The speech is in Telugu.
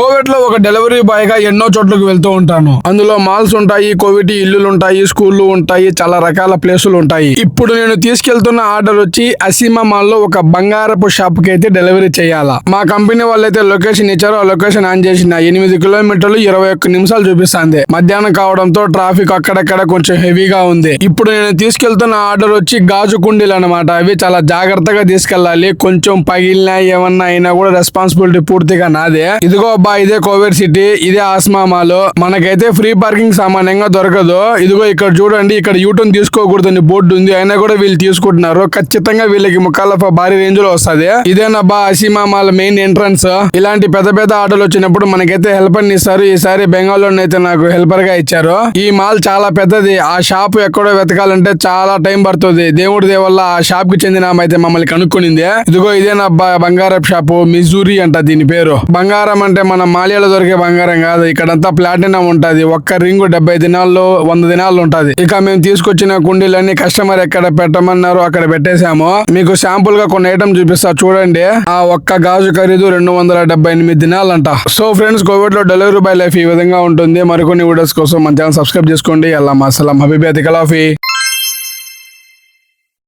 కోవిడ్లో ఒక డెలివరీ బాయ్గా ఎన్నో చోట్లకు వెళ్తూ ఉంటాను. అందులో మాల్స్ ఉంటాయి కోవిడ్ ఇల్లులు ఉంటాయి స్కూళ్ళు ఉంటాయి చాలా రకాల ప్లేసులు ఉంటాయి. ఇప్పుడు నేను తీసుకెళ్తున్న ఆర్డర్ వచ్చి అసీమా మాల్లో ఒక బంగారపు షాప్కి అయితే డెలివరీ చేయాలా? మా కంపెనీ వాళ్ళైతే లొకేషన్ ఇచ్చారు ఆ లొకేషన్ ఆన్ చేసిన ఎనిమిది కిలోమీటర్లు ఇరవై ఒక్క నిమిషాలు చూపిస్తుంది. మధ్యాహ్నం కావడంతో ట్రాఫిక్ అక్కడక్కడ కొంచెం హెవీగా ఉంది. ఇప్పుడు నేను తీసుకెళ్తున్న ఆర్డర్ వచ్చి గాజు కుండీలు అనమాట అవి చాలా జాగ్రత్తగా తీసుకెళ్ళాలి కొంచెం పగిలినా ఏమన్నా అయినా కూడా రెస్పాన్సిబిలిటీ పూర్తిగా నాదే. ఇదిగో అబ్బా ఇదే కోవిడ్ సిటీ ఇదే ఆస్మా మాల్. మనకైతే ఫ్రీ పార్కింగ్ సామాన్యంగా దొరకదు. ఇదిగో ఇక్కడ చూడండి ఇక్కడ యూటర్న్ తీసుకోకూడదని బోర్డు ఉంది. అయినా కూడా వీళ్ళు తీసుకుంటున్నారు. ఖచ్చితంగా వీళ్ళకి ముఖాలఫ భారీ రేంజ్లో వస్తుంది ఇదేనబ్బా అసీమా మాల్ మెయిన్ ఎంట్రన్స్? ఇలాంటి పెద్ద పెద్ద ఆటోలు వచ్చినప్పుడు మనకైతే హెల్పర్ ఇస్తారు. ఈసారి బెంగాల్ అయితే నాకు హెల్పర్గా ఇచ్చారు. ఈ మాల్ చాలా పెద్దది. ఆ షాప్ ఎక్కడో వెతకాలంటే చాలా టైం పడుతుంది. దేవుడి దేవల్ల ఆ షాప్కి చెందిన అయితే మమ్మల్ని కనుక్కునింది. ఇదిగో ఇదేనబ్బా బంగారం షాపు? మిజూరి అంట దీని పేరు. బంగారం అంటే మన మన మాలియాలో దొరికే బంగారం కాదు. ఇక్కడంతా ప్లాటినం ఉంటది. ఒక్క రింగు డెబ్బై దినాల్లో వంద దినాలు ఉంటది. ఇక మేము తీసుకొచ్చిన కుండీలన్నీ కస్టమర్ ఎక్కడ పెట్టమన్నారు అక్కడ పెట్టేశాము. మీకు శాంపుల్గా కొన్ని ఐటమ్ చూపిస్తా చూడండి. ఆ ఒక్క గాజు ఖరీదు రెండు వందల డెబ్బై ఎనిమిది దినాలంట. సో ఫ్రెండ్స్ కోవిడ్లో డెలివరీ బై లైఫ్ ఈ విధంగా ఉంటుంది. మరికొన్ని వీడియోస్ కోసం మన ఛానల్ సబ్స్క్రైబ్ చేసుకోండి. అల్లా అసలం హబీబీ అతికలాఫీ